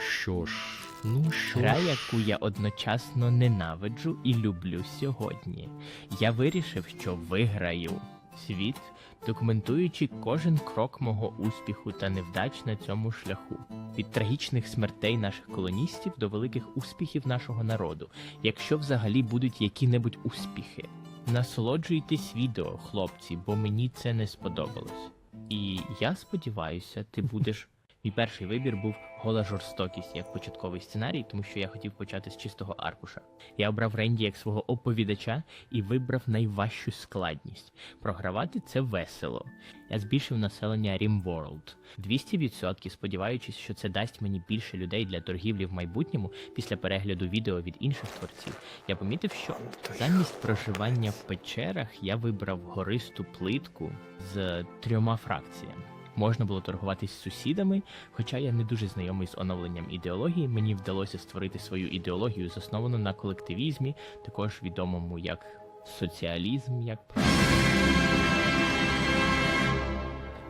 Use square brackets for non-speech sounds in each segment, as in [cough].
що ж, ну що Гра, ж. яку я одночасно ненавиджу і люблю сьогодні. Я вирішив, що виграю світ, документуючи кожен крок мого успіху та невдач на цьому шляху. Від трагічних смертей наших колоністів до великих успіхів нашого народу, якщо взагалі будуть які-небудь успіхи. Насолоджуйтесь відео, хлопці, бо мені це не сподобалось. І я сподіваюся, ти [laughs] будеш. Мій перший вибір був гола жорстокість як початковий сценарій, тому що я хотів почати з чистого аркуша. Я обрав Ренді як свого оповідача і вибрав найважчу складність. Програвати це весело. Я збільшив населення Rimworld 200%, сподіваючись, що це дасть мені більше людей для торгівлі в майбутньому після перегляду відео від інших творців. Я помітив, що замість проживання в печерах я вибрав гористу плитку з трьома фракціями. Можна було торгуватись з сусідами, хоча я не дуже знайомий з оновленням ідеології, мені вдалося створити свою ідеологію, засновану на колективізмі, також відомому як соціалізм, як.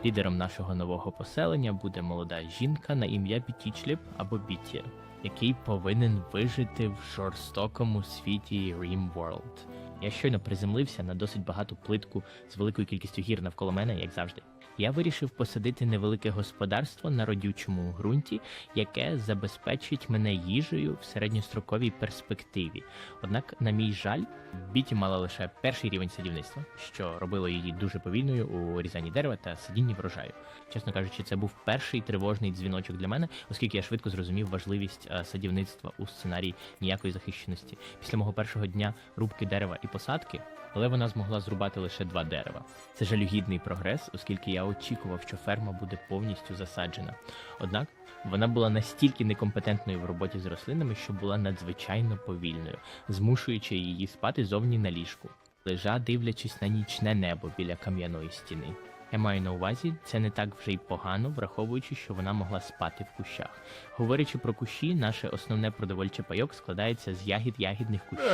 Лідером нашого нового поселення буде молода жінка на ім'я Бітічліп або Біті, який повинен вижити в жорстокому світі Rimworld. Я щойно приземлився на досить багату плитку з великою кількістю гір навколо мене, як завжди. Я вирішив посадити невелике господарство на родючому ґрунті, яке забезпечить мене їжею в середньостроковій перспективі. Однак, на мій жаль, Біті мала лише перший рівень садівництва, що робило її дуже повільною у різанні дерева та садінні врожаю. Чесно кажучи, це був перший тривожний дзвіночок для мене, оскільки я швидко зрозумів важливість е, садівництва у сценарії ніякої захищеності. Після мого першого дня рубки дерева і посадки, але вона змогла зрубати лише два дерева. Це жалюгідний прогрес, оскільки я очікував, що ферма буде повністю засаджена. Однак вона була настільки некомпетентною в роботі з рослинами, що була надзвичайно повільною, змушуючи її спати зовні на ліжку, лежа дивлячись на нічне небо біля кам'яної стіни. Я маю на увазі, це не так вже й погано, враховуючи, що вона могла спати в кущах. Говорячи про кущі, наше основне продовольче пайок складається з ягід ягідних кущів.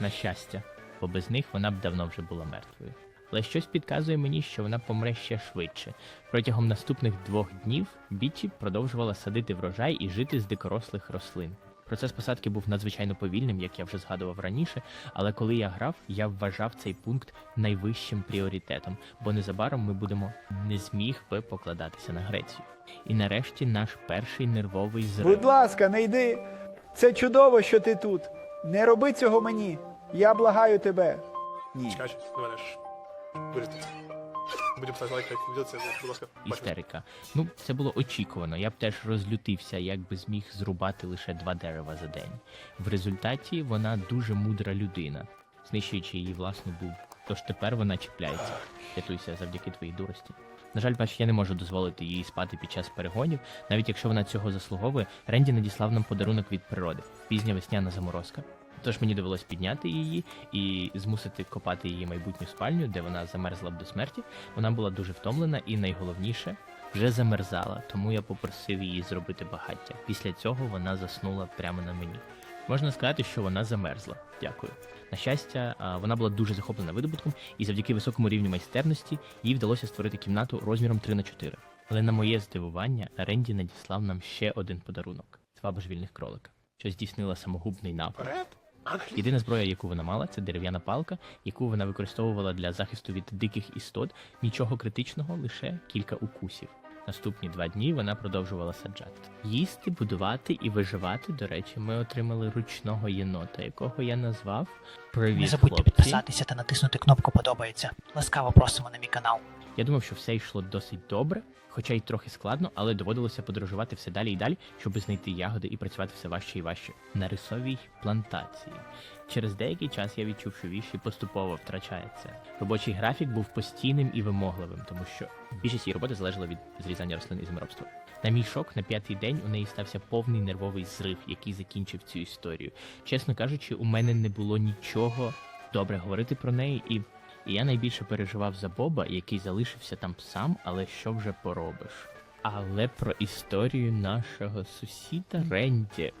На щастя, бо без них вона б давно вже була мертвою. Але щось підказує мені, що вона помре ще швидше. Протягом наступних двох днів Біті продовжувала садити врожай і жити з дикорослих рослин. Процес посадки був надзвичайно повільним, як я вже згадував раніше, але коли я грав, я вважав цей пункт найвищим пріоритетом, бо незабаром ми будемо не зміг би покладатися на Грецію. І нарешті наш перший нервовий зрив. Будь ласка, не йди. Це чудово, що ти тут. Не роби цього мені. Я благаю тебе. Ні. Чекай, не ведеш. Вирізати. Будемо ставити лайк, як відео це, будь ласка. істерика. Ну, це було очікувано. Я б теж розлютився, якби зміг зрубати лише два дерева за день. В результаті вона дуже мудра людина, знищуючи її власну буб. Тож тепер вона чіпляється. Рятуйся завдяки твоїй дурості. На жаль, бач, я не можу дозволити їй спати під час перегонів, навіть якщо вона цього заслуговує. Ренді надіслав нам подарунок від природи. Пізня весняна заморозка. Тож мені довелось підняти її і змусити копати її майбутню спальню, де вона замерзла б до смерті. Вона була дуже втомлена і найголовніше вже замерзала, тому я попросив її зробити багаття. Після цього вона заснула прямо на мені. Можна сказати, що вона замерзла. Дякую. На щастя, вона була дуже захоплена видобутком, і завдяки високому рівню майстерності їй вдалося створити кімнату розміром 3 на 4. Але на моє здивування, Ренді надіслав нам ще один подарунок два божевільних кролика, що здійснила самогубний напад. Єдина зброя, яку вона мала, це дерев'яна палка, яку вона використовувала для захисту від диких істот. Нічого критичного, лише кілька укусів. Наступні два дні вона продовжувала саджати. Їсти, будувати і виживати. До речі, ми отримали ручного єнота, якого я назвав Привіт, Не забудьте хлопці. підписатися та натиснути кнопку подобається. Ласкаво просимо на мій канал. Я думав, що все йшло досить добре, хоча й трохи складно, але доводилося подорожувати все далі і далі, щоб знайти ягоди і працювати все важче і важче на рисовій плантації. Через деякий час я відчув, що віші поступово втрачається. Робочий графік був постійним і вимогливим, тому що більшість її роботи залежала від зрізання рослин і землеробства. На мій шок, на п'ятий день у неї стався повний нервовий зрив, який закінчив цю історію. Чесно кажучи, у мене не було нічого добре говорити про неї, і і я найбільше переживав за Боба, який залишився там сам, але що вже поробиш. Але про історію нашого сусіда Ренді.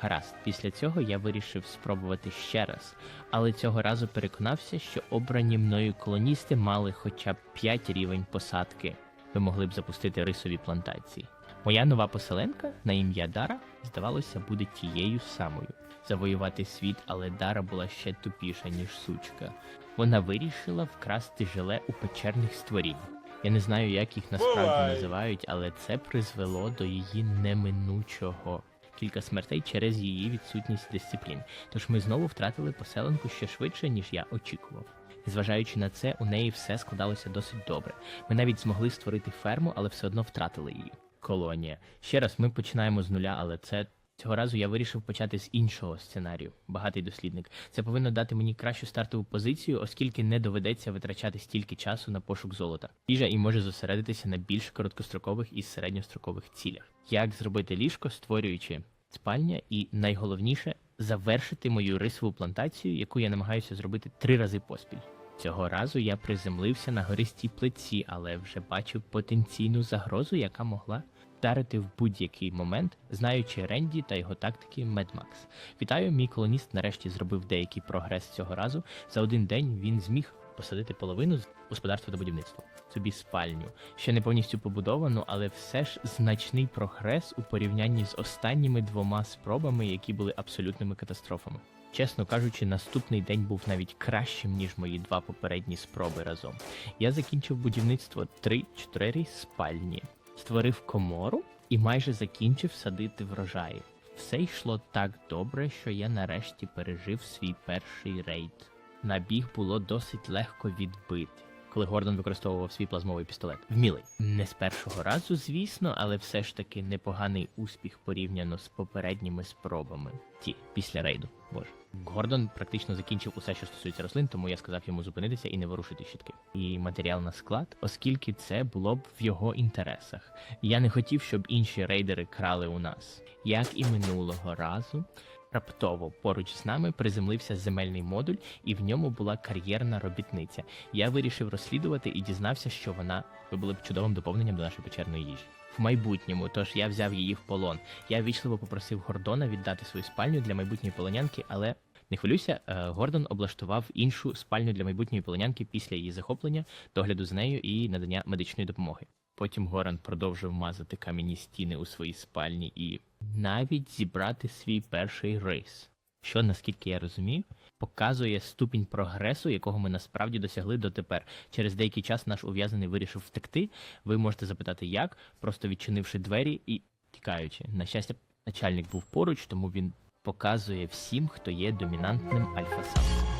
Гаразд, після цього я вирішив спробувати ще раз, але цього разу переконався, що обрані мною колоністи мали хоча б 5 рівень посадки. Ви могли б запустити рисові плантації. Моя нова поселенка на ім'я Дара, здавалося, буде тією самою. Завоювати світ, але Дара була ще тупіша, ніж сучка. Вона вирішила вкрасти желе у печерних створінь. Я не знаю, як їх насправді Бувай. називають, але це призвело до її неминучого. Кілька смертей через її відсутність дисциплін. Тож ми знову втратили поселенку ще швидше, ніж я очікував. Незважаючи на це, у неї все складалося досить добре. Ми навіть змогли створити ферму, але все одно втратили її. Колонія. Ще раз, ми починаємо з нуля, але це цього разу я вирішив почати з іншого сценарію. Багатий дослідник. Це повинно дати мені кращу стартову позицію, оскільки не доведеться витрачати стільки часу на пошук золота. Їжа і може зосередитися на більш короткострокових і середньострокових цілях. Як зробити ліжко, створюючи спальня, і найголовніше завершити мою рисову плантацію, яку я намагаюся зробити три рази поспіль. Цього разу я приземлився на гористій плиці, але вже бачив потенційну загрозу, яка могла вдарити в будь-який момент, знаючи Ренді та його тактики Медмакс. Вітаю, мій колоніст нарешті зробив деякий прогрес цього разу. За один день він зміг посадити половину з господарства до будівництва. Собі спальню. Ще не повністю побудовану, але все ж значний прогрес у порівнянні з останніми двома спробами, які були абсолютними катастрофами. Чесно кажучи, наступний день був навіть кращим, ніж мої два попередні спроби разом. Я закінчив будівництво 3-4 спальні, створив комору і майже закінчив садити врожаї. Все йшло так добре, що я нарешті пережив свій перший рейд. Набіг було досить легко відбити, коли Гордон використовував свій плазмовий пістолет. Вмілий. Не з першого разу, звісно, але все ж таки непоганий успіх порівняно з попередніми спробами. Ті, після рейду. Боже. Гордон практично закінчив усе, що стосується рослин, тому я сказав йому зупинитися і не ворушити щитки. І матеріал на склад, оскільки це було б в його інтересах. Я не хотів, щоб інші рейдери крали у нас. Як і минулого разу, Раптово поруч з нами приземлився земельний модуль, і в ньому була кар'єрна робітниця. Я вирішив розслідувати і дізнався, що вона ви були б чудовим доповненням до нашої печерної їжі. В майбутньому, тож я взяв її в полон. Я вічливо попросив Гордона віддати свою спальню для майбутньої полонянки, але не хвилюйся, е, Гордон облаштував іншу спальню для майбутньої полонянки після її захоплення, догляду з нею і надання медичної допомоги. Потім Горан продовжив мазати кам'яні стіни у своїй спальні і навіть зібрати свій перший рейс. Що, наскільки я розумію, показує ступінь прогресу, якого ми насправді досягли дотепер. Через деякий час наш ув'язаний вирішив втекти. Ви можете запитати, як, просто відчинивши двері і тікаючи. На щастя, начальник був поруч, тому він показує всім, хто є домінантним альфа-самцем.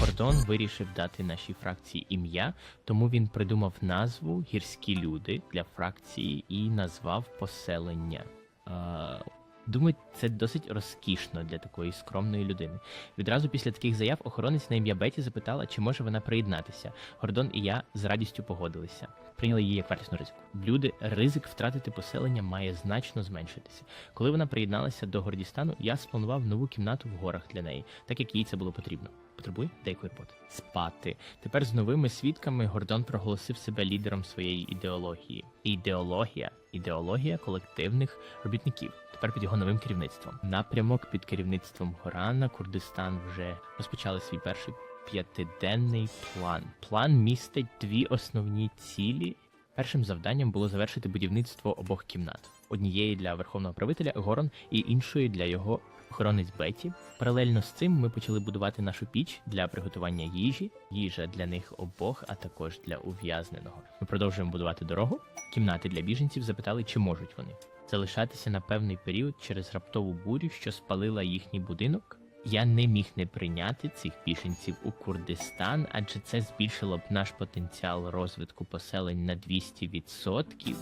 Кордон вирішив дати нашій фракції ім'я, тому він придумав назву Гірські люди для фракції і назвав поселення. Е, Думаю, це досить розкішно для такої скромної людини. Відразу після таких заяв охоронець на ім'я Беті запитала, чи може вона приєднатися. Гордон і я з радістю погодилися. Прийняли її як вартісну ризику. Люди, ризик втратити поселення має значно зменшитися. Коли вона приєдналася до Гордістану, я спланував нову кімнату в горах для неї, так як їй це було потрібно. Потребує деякої роботи. Спати. Тепер з новими свідками Гордон проголосив себе лідером своєї ідеології. Ідеологія ідеологія колективних робітників. Тепер під його новим керівництвом. Напрямок під керівництвом Горана Курдистан вже розпочали свій перший п'ятиденний план. План містить дві основні цілі. Першим завданням було завершити будівництво обох кімнат: однієї для верховного правителя Горон і іншої для його охоронець Беті. Паралельно з цим ми почали будувати нашу піч для приготування їжі, їжа для них обох, а також для ув'язненого. Ми продовжуємо будувати дорогу. Кімнати для біженців запитали, чи можуть вони залишатися на певний період через раптову бурю, що спалила їхній будинок. Я не міг не прийняти цих біженців у Курдистан, адже це збільшило б наш потенціал розвитку поселень на 200%.